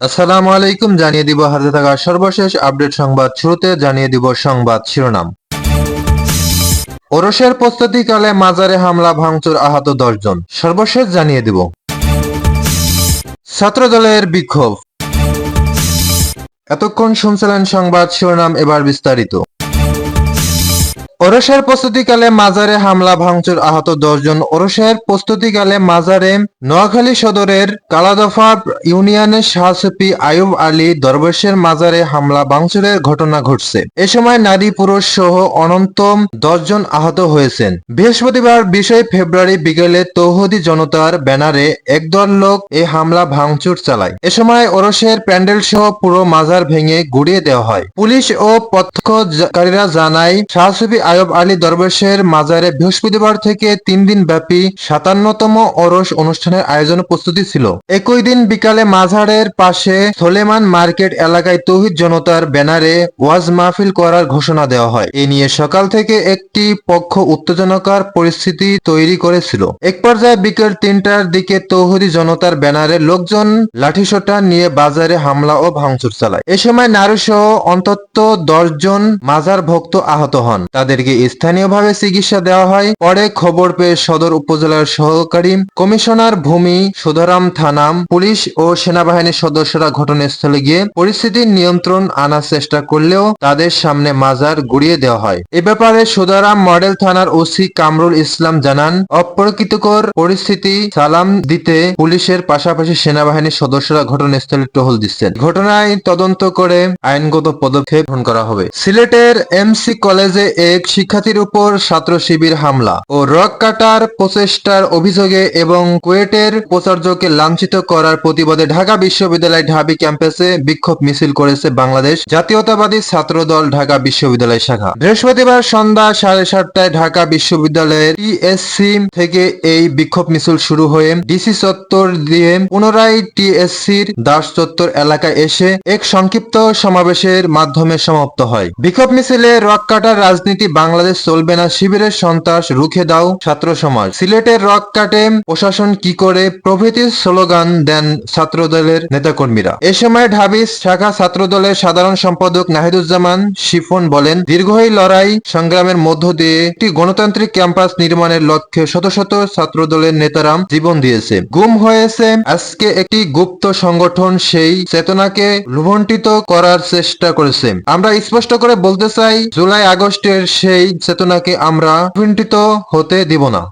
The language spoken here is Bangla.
আসসালামু আলাইকুম, জানিয়ে দিব হাতে থাকা সর্বশেষ আপডেট সংবাদ শুরুতে জানিয়ে দিব সংবাদ শিরোনাম। ওরসের প্রস্তুতিকালে মাজারে হামলা, ভাঙচুর আহত দশজন। সর্বশেষ জানিয়ে দিব। ছাত্রদলের বিক্ষোভ। এতক্ষণ শুনছিলেন সংবাদ শিরোনাম, এবার বিস্তারিত। ওরসের প্রস্তুতিকালে মাজারে হামলা ভাঙচুর আহত দশজন। ওরসের প্রস্তুতিকালে মাজারে নোয়াখালী সদরের কালাদফা ইউনিয়নের শাহসুফি আয়ুব আলী দরবেশের মাজারে হামলা ভাঙচুরের ঘটনা ঘটছে। এ সময় নারী, পুরুষ সহ অনন্তম দশজন আহত হয়েছেন। বৃহস্পতিবার বিশে ফেব্রুয়ারি বিকেলে তৌহদি জনতার ব্যানারে একদল লোক এ হামলা ভাঙচুর চালায়। এ সময় ওরসের প্যান্ডেল সহ পুরো মাজার ভেঙে গুড়িয়ে দেওয়া হয়। পুলিশ ও প্রত্যক্ষকারীরা জানায়, শাহসুফি আয়ব আলী দরবেশের মাজারে বৃহস্পতিবার থেকে তিন দিন ব্যাপী সাতান্নতম ওরস অনুষ্ঠানের আয়োজন প্রস্তুতি ছিল। একই দিন বিকালে মাজারের পাশে সোলেমান মার্কেট এলাকায় তৌহিদ জনতার ব্যানারে ওয়াজ মাহফিল করার ঘোষণা দেওয়া হয়। এ নিয়ে সকাল থেকে একটি পক্ষ উত্তেজনাকার পরিস্থিতি তৈরি করেছিল। এক পর্যায়ে বিকেল তিনটার দিকে তৌহিদি জনতার ব্যানারে লোকজন লাঠিসোটা নিয়ে বাজারে হামলা ও ভাঙচুর চালায়। এ সময় নারী সহ অন্তত দশ জন মাজার ভক্ত আহত হন। তাদেরকে স্থানীয়ভাবে চিকিৎসা দেওয়া হয়। পরে খবর পেয়ে সদর উপজেলার সহকারী কমিশনার ভূমি সুধারাম থানাম পুলিশ ও সেনাবাহিনীর সদস্যরা ঘটনাস্থলে গিয়ে পরিস্থিতি নিয়ন্ত্রণ আনার চেষ্টা করলেও তাদের সামনে মাজার গুড়িয়ে দেওয়া হয়। এ ব্যাপারে সুধারাম মডেল থানার ওসি কামরুল ইসলাম জানান অপ্রকৃতকর পরিস্থিতি সালাম দিতে পুলিশের পাশাপাশি সেনাবাহিনীর সদস্যরা ঘটনাস্থলে টহল দিচ্ছেন। ঘটনায় তদন্ত করে আইনগত পদক্ষেপ গ্রহণ করা হবে। সিলেটের এমসি কলেজে এক শিক্ষার্থীর উপর ছাত্র শিবির হামলা ও রক কাটার প্রচেষ্টার অভিযোগে এবং কুয়েটের উপাচার্যকে লাঞ্ছিত করার প্রতিবাদে ঢাকা বিশ্ববিদ্যালয় ঢাবি ক্যাম্পাসে বিক্ষোভ মিছিল করেছে বাংলাদেশ জাতীয়তাবাদী ছাত্র দল ঢাকা বিশ্ববিদ্যালয় শাখা। বৃহস্পতিবার সন্ধ্যা সাড়ে সাতটায় ঢাকা বিশ্ববিদ্যালয়ের টিএসসি থেকে এই বিক্ষোভ মিছিল শুরু হয়ে ডিসি চত্বর দিয়ে পুনরায় টিএসসির দাস চত্বর এলাকায় এসে এক সংক্ষিপ্ত সমাবেশের মাধ্যমে সমাপ্ত হয়। বিক্ষোভ মিছিলে রক কাটার রাজনীতি বাংলাদেশ চলবে না, শিবিরের সন্ত্রাস রুখে দাও ছাত্র সমাজ। সিলেটের রক কাটে, প্রশাসন কি করে? প্রভৃতি স্লোগান দেন ছাত্রদলের নেতাকর্মীরা। এ সময় ঢাবিস শাখা ছাত্রদলের সাধারণ সম্পাদক নাহিদুজ্জামান শিফন বলেন দীর্ঘ এই লড়াই সংগ্রামের মধ্য দিয়ে একটি গণতান্ত্রিক ক্যাম্পাস নির্মাণের লক্ষ্যে শত শত ছাত্রদলের নেতারা জীবন দিয়েছে। গুম হয়েছে আজকে একটি গুপ্ত সংগঠন, সেই চেতনাকে লুভন্টিত করার চেষ্টা করেছে। আমরা স্পষ্ট করে বলতে চাই, জুলাই আগস্টের সেই চেতনাকে আমরা লুণ্ঠিত হতে দিব না।